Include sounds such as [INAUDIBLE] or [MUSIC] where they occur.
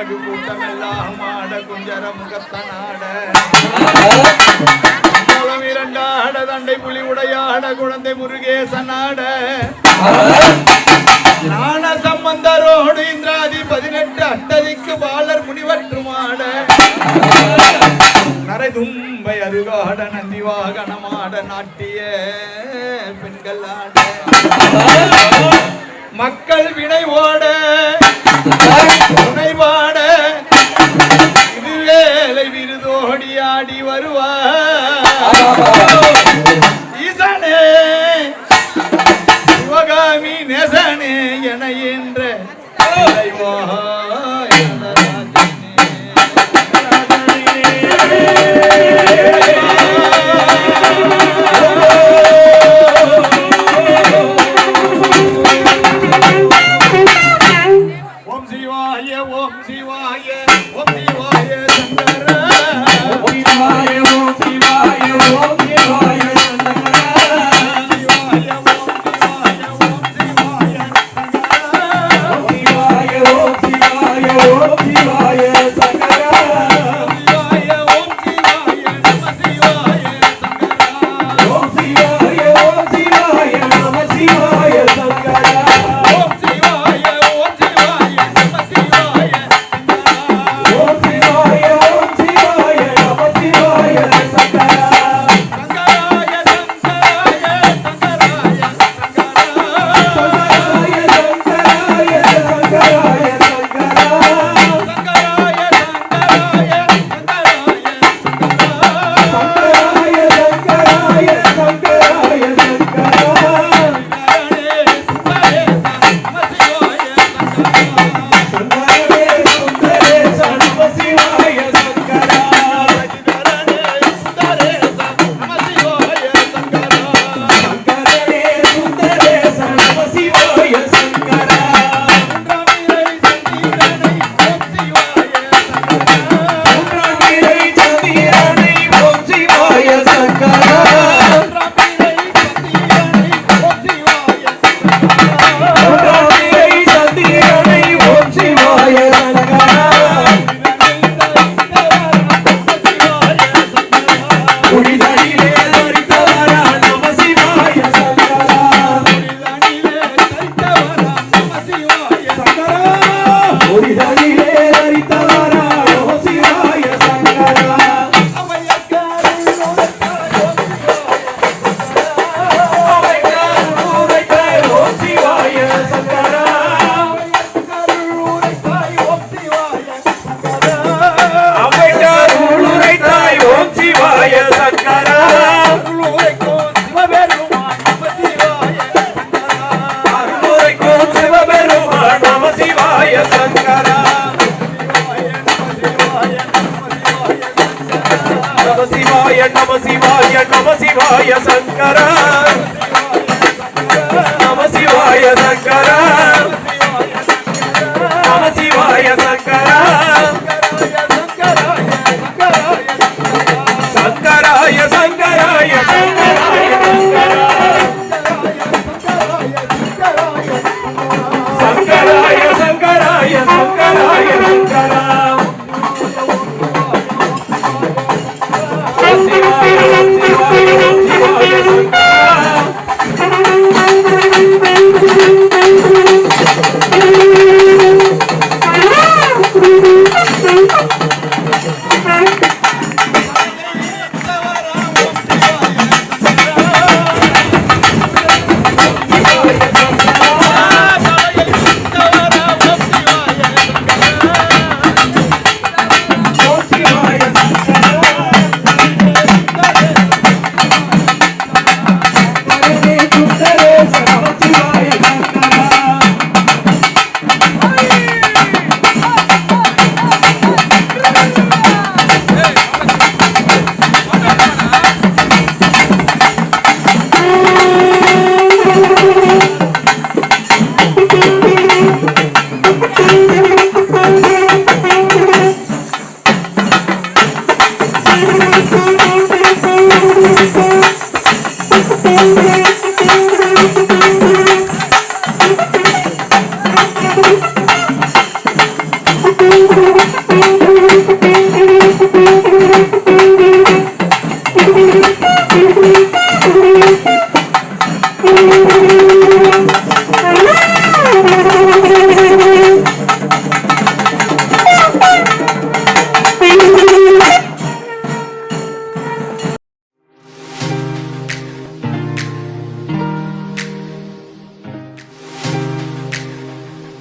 உலகு கூட்டமெல்லாம் ஆட குஞ்சர முகத்தனாட மூலம் இரண்டாட தண்டை புலி உடையாட குழந்தை முருகேசனாட நாண சம்பந்தரோடு இந்திராதி பதினெட்டு அட்டதிக்கு பாலர் முனிவற்றுமாட. நரைதும்பை அருகாட நந்தி வாகனமாட நாட்டிய பெண்கள் ஆட மக்கள் வினை ஓட துணைவாட இது வேலை விருதோடி ஆடி வருவார் ஈசனே சிவகாமி நெசனே என என்ற Yeah. శివాయ నమ శివాయ శంకరా. சங்கராய சங்கரா Tchau. [LAUGHS]